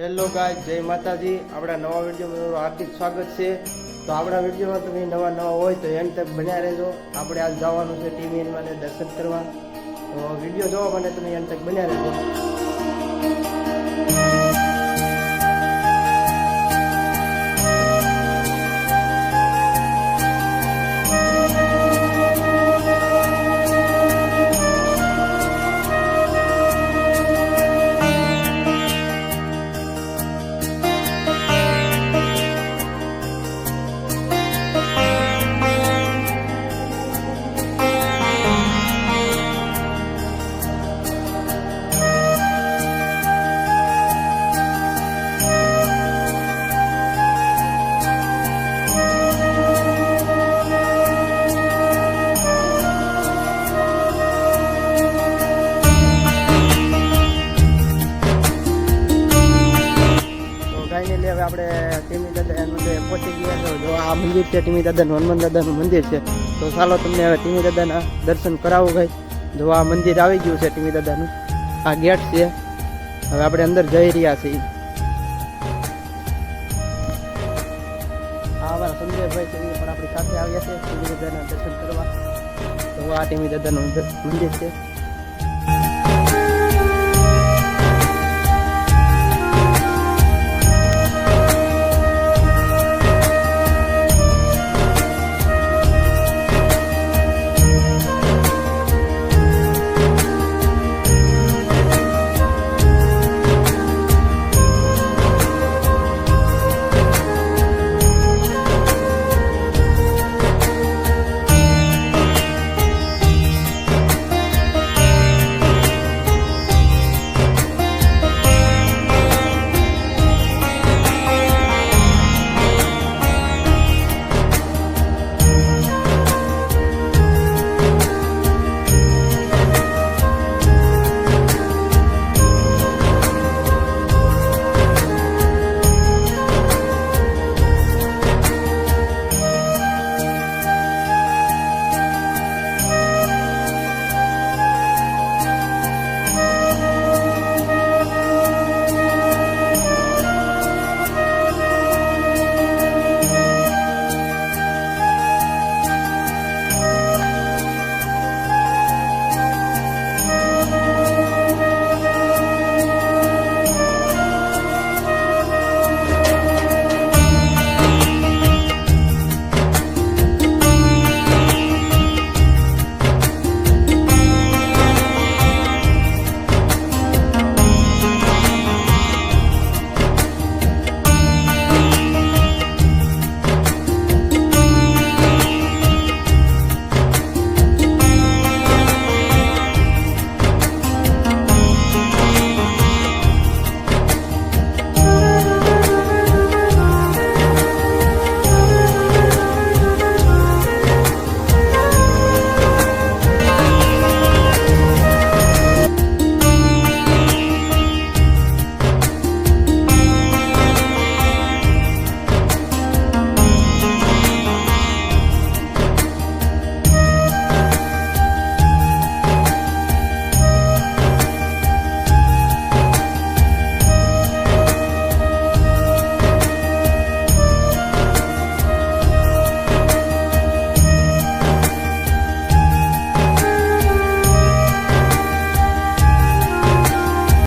Hello ગાય જય માતાજી. આપણા નવા વિડીયોમાં હાર્દિક સ્વાગત છે. તો આપણા વિડીયોમાં તમે નવા નવા હોય તો એન્ડ તક બન્યા રહેજો. આપણે આજ જવાનું છે ટીવી માટે દર્શન કરવા. તો વીડિયો જોવા માટે તમે એન્ડ તક બન્યા રહેજો. ગાયને હવે આપણે ટીમી દાદા પહોંચી ગયા છો, જો આ મંદિર છે, ટીમી દાદાનું હનુમાન દાદાનું મંદિર છે. તો ચાલો તમને હવે ટીમી દાદાના દર્શન કરાવું ભાઈ. જો આ મંદિર આવી ગયું છે ટીમી દાદાનું. આ ગેટ છે. હવે આપણે અંદર જઈ રહ્યા છીએ. આ અમારા સંજયભાઈ છે, એ પણ આપણી સાથે આવ્યા છે, ટીમી દાદાના દર્શન કરવા. તો આ ટીમી દાદાનું મંદિર છે.